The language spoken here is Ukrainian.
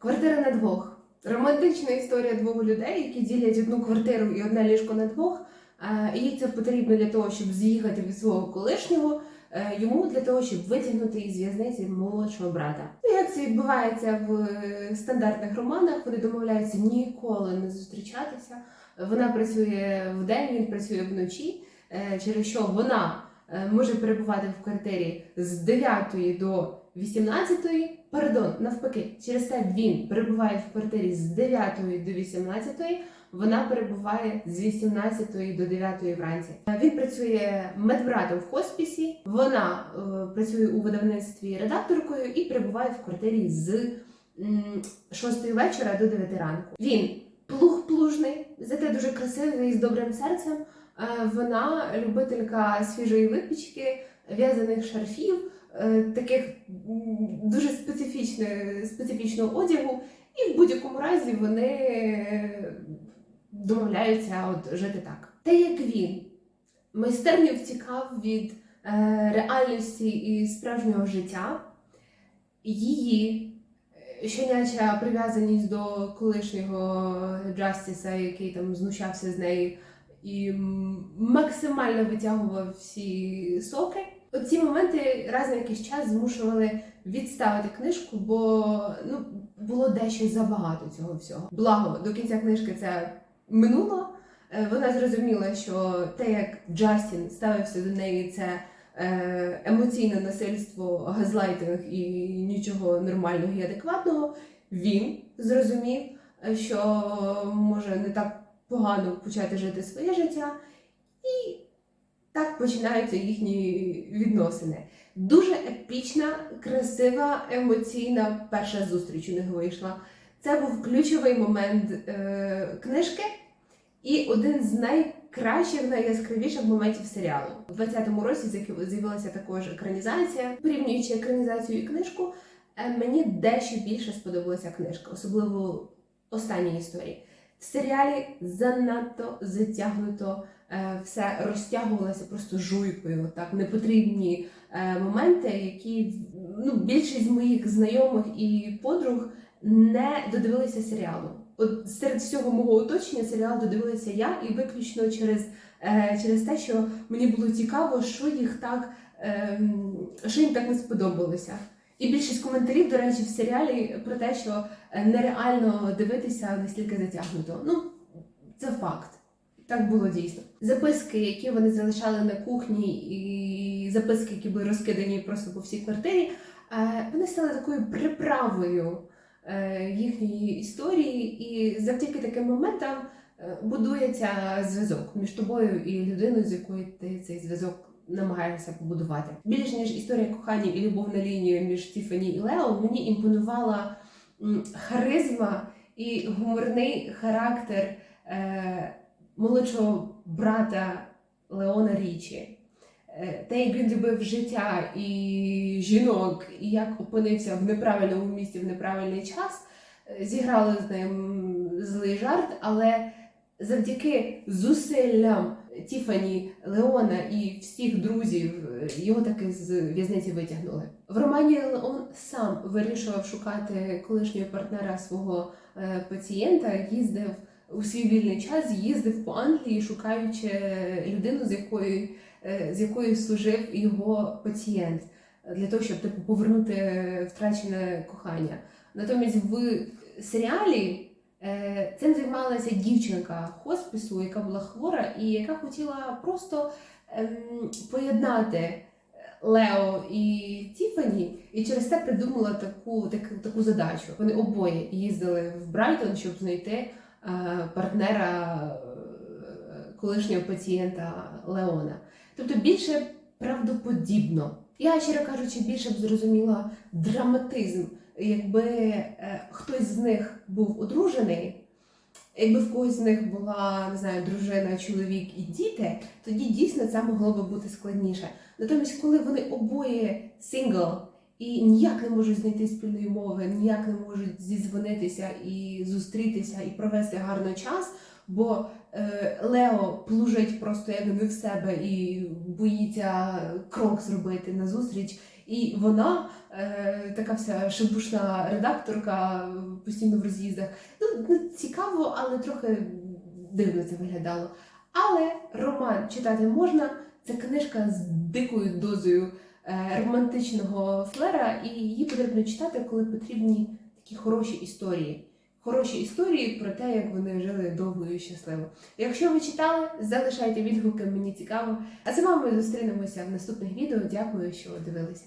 Квартира на двох. Романтична історія двох людей, які ділять одну квартиру і одне ліжко на двох. Е, і Їй це потрібно для того, щоб з'їхати від свого колишнього, е, йому для того, щоб витягнути із в'язниці молодшого брата. Ну, як це відбувається в е, стандартних романах, вони домовляються ніколи не зустрічатися. Вона працює вдень, він працює вночі, через що вона може перебувати в квартирі з 9 до 18, пардон, навпаки, через те він перебуває в квартирі з 9 до 18, вона перебуває з 18 до 9 вранці. Е, Він працює медбратом в хоспісі, вона е, працює у видавництві редакторкою і перебуває в квартирі з 6 вечора до 9 ранку. Він плуг плужний, зате дуже красивий і з добрим серцем. Е, Вона любителька свіжої випічки, в'язаних шарфів, таких дуже специфічного одягу, і в будь-якому разі вони е, домовляються от жити так. Те, як він майстерньо втікав від е, реальності і справжнього життя, її е, щеняча прив'язаність до колишнього Джастіса, який там знущався з неї і максимально витягував всі соки. Оці моменти раз на якийсь час змушували відставити книжку, бо ну, було дещо забагато цього всього. Благо, до кінця книжки це минуло. Е, Вона зрозуміла, що те, як Джастін ставився до неї, це е, емоційне насильство, газлайтинг і нічого нормального і адекватного. Він зрозумів, е, що може не так погано почати жити своє життя, і так починаються їхні відносини. Дуже епічна, красива, емоційна перша зустріч у них вийшла. Це був ключовий момент е, книжки і один з найкращих, найяскравіших моментів серіалу. У 20-му році з'яв- з'явилася також екранізація. Порівнюючи екранізацію і книжку, е, мені дещо більше сподобалася книжка, особливо останні історії. В серіалі занадто затягнуто е, все розтягувалося просто жуйкою. Так непотрібні е, моменти, які ну, більшість моїх знайомих і подруг не додивилися серіалу. От серед всього мого оточення серіал додивилася я, і виключно через, е, через те, що мені було цікаво, що їх так, е, що їм так не сподобалося. І більшість коментарів, до речі, в серіалі про те, що е, нереально дивитися настільки затягнуто. Ну, це факт. Так було дійсно. Записки, які вони залишали на кухні, і записки, які були розкидані просто по всій квартирі, е, вони стали такою приправою е, їхньої історії, і завдяки таким моментам будується зв'язок між тобою і людиною, з якою ти цей зв'язок намагаєшся побудувати. Більш ніж історія кохання і любовна лінія між Тіфані і Лео, мені імпонувала харизма і гуморний характер е, молодшого брата Леона Річі. Е, Те, як він любив життя і жінок, і як опинився в неправильному місці в неправильний час, е, зіграли з ним злий жарт, але завдяки зусиллям Тіфані, Леона і всіх друзів е, його таки з в'язниці витягнули. В романі Леон сам вирішував шукати колишнього партнера свого е, пацієнта, їздив у свій вільний час, їздив по Англії, шукаючи людину, з якою, е, з якою служив його пацієнт, для того, щоб типу, повернути втрачене кохання. Натомість в серіалі Е, Цим займалася дівчинка хоспісу, яка була хвора, і яка хотіла просто ем, поєднати Лео і Тіфані, і через це придумала таку, таку, таку задачу. Вони обоє їздили в Брайтон, щоб знайти е, партнера е, колишнього пацієнта Леона. Тобто більше правдоподібно. Я, щиро кажучи, більше б зрозуміла драматизм якби е, хтось з них був одружений, якби в когось з них була не знаю, дружина, чоловік і діти, тоді дійсно це могло би бути складніше. Натомість, коли вони обоє сингл і ніяк не можуть знайти спільної мови, ніяк не можуть зізвонитися і зустрітися і провести гарно час. Бо е, Лео плужить просто як не в себе і боїться крок зробити назустріч І вона, е, така вся шибушна редакторка, постійно в роз'їздах. Ну, ну, цікаво, але трохи дивно це виглядало. Але роман читати можна. Це книжка з дикою дозою романтичного флера, і її потрібно читати, коли потрібні такі хороші історії. Хороші історії про те, як вони жили довго і щасливо. Якщо ви читали, залишайте відгуки, мені цікаво. А з вами зустрінемося в наступних відео. Дякую, що дивилися.